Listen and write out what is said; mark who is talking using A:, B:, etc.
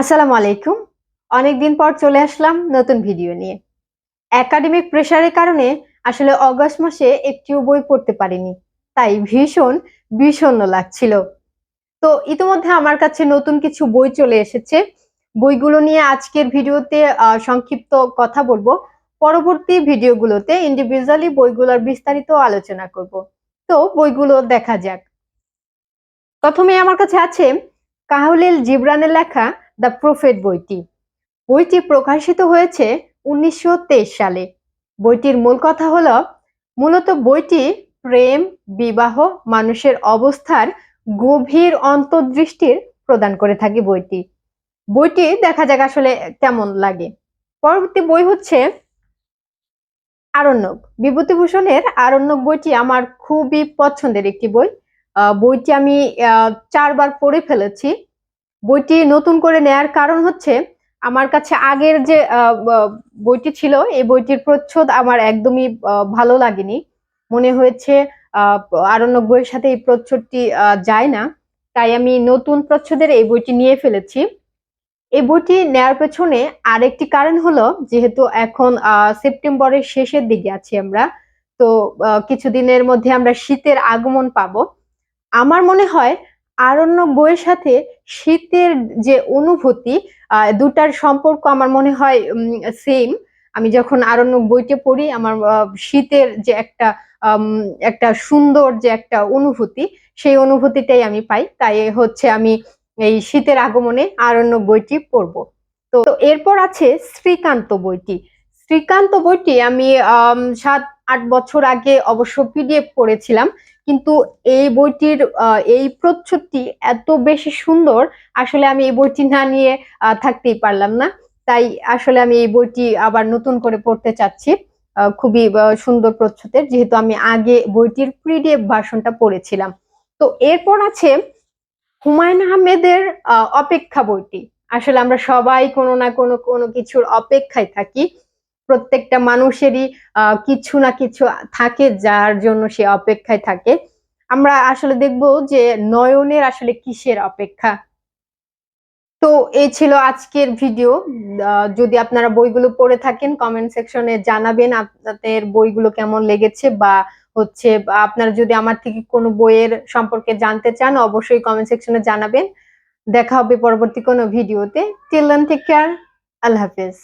A: আসসালামু আলাইকুম। অনেকদিন পর চলে আসলাম নতুন ভিডিও নিয়ে। একাডেমিক প্রেশারের কারণে আসলে অগস্ট মাসে একটিও বই পড়তে পারিনি। তাই ভীষণ বিষণ্ণ লাগছিল। তো ইতিমধ্যে আমার কাছে নতুন কিছু বই চলে এসেছে। বইগুলো নিয়ে আজকের ভিডিওতে সংক্ষিপ্ত কথা বলব। পরবর্তী ভিডিওগুলোতে ইন্ডিভিজুয়ালি বইগুলোর বিস্তারিত আলোচনা করব। তো বইগুলো দেখা যাক। প্রথমে আমার কাছে আছে কাহুলিল জিবরানের লেখা দ্য প্রফেট বইটি। বইটি প্রকাশিত হয়েছে উনিশশো তেইশ সালে। বইটির মূল কথা হল, মূলত বইটি প্রেম, বিবাহ, মানুষের অবস্থার গভীর অন্তর্দৃষ্টির প্রদান করে থাকে বইটি। বইটি দেখা যাক আসলে কেমন লাগে। পরবর্তী বই হচ্ছে আরণ্যক। বিভূতিভূষণের আরণ্যক বইটি আমার খুবই পছন্দের একটি বই। বইটি আমি চারবার পড়ে ফেলেছি। বইটি নতুন করে নেয়ার কারণ হচ্ছে, আমার কাছে আগের যে বইটি ছিল, এই বইটির প্রচ্ছদ আমার একদমই ভালো লাগেনি। মনে হয়েছে আরণ্যক বইয়ের সাথে এই প্রচ্ছদটি যায় না। তাই আমি নতুন প্রচ্ছদের এই বইটি নিয়ে ফেলেছি। এই বইটি নেয়ার পেছনে আরেকটি কারণ হলো, যেহেতু এখন সেপ্টেম্বরের শেষের দিকে আছি আমরা, তো কিছুদিনের মধ্যে আমরা শীতের আগমন পাবো। আমার মনে হয় আরণ্য বইয়ের সাথে শীতের যে অনুভূতি দুটার সম্পর্ক আমার মনে হয় সেম আমি যখন আরণ্য বইটি পড়ি, আমার শীতের যে একটা একটা সুন্দর যে একটা অনুভূতি, সেই অনুভূতিটাই আমি পাই। তাই হচ্ছে আমি এই শীতের আগমনে আরণ্য বইটি পড়ব। তো, এরপর আছে শ্রীকান্ত বইটি। শ্রীকান্ত বইটি আমি সাত আট বছর আগে অবশ্য পিডিএফ পড়েছিলাম। কিন্তু এই বইটির এই প্রচ্ছদটি এত বেশি সুন্দর আসলে আমি এই বইটি না নিয়ে থাকতেই পারলাম না। তাই আসলে আমি এই বইটি আবার নতুন করে পড়তে চাচ্ছি খুবই সুন্দর প্রচ্ছদের যেহেতু আমি আগে বইটির পিডিএফ ভাষণটা পড়েছিলাম। তো এরপর আছে হুমায়ুন আহমেদের আহ, অপেক্ষা বইটি। আসলে আমরা সবাই কোনো না কোনো কোনো কিছুর অপেক্ষায় থাকি। প্রত্যেকটা মানুষেরই কিছু না কিছু থাকে যার জন্য সে অপেক্ষায় থাকে। আমরা আসলে দেখব যে নয়নের আসলে কিসের অপেক্ষা। তো এই ছিল আজকের ভিডিও। যদি আপনারা বইগুলো পড়ে থাকেন কমেন্ট সেকশনে জানাবেন আপনাদের বইগুলো কেমন লেগেছে বা হচ্ছে আপনারা যদি আমার থেকে কোনো বইয়ের সম্পর্কে জানতে চান, অবশ্যই কমেন্ট সেকশনে জানাবেন। দেখা হবে পরবর্তী কোনো ভিডিওতে। টিল দেন টেক কেয়ার আল্লাহ হাফেজ।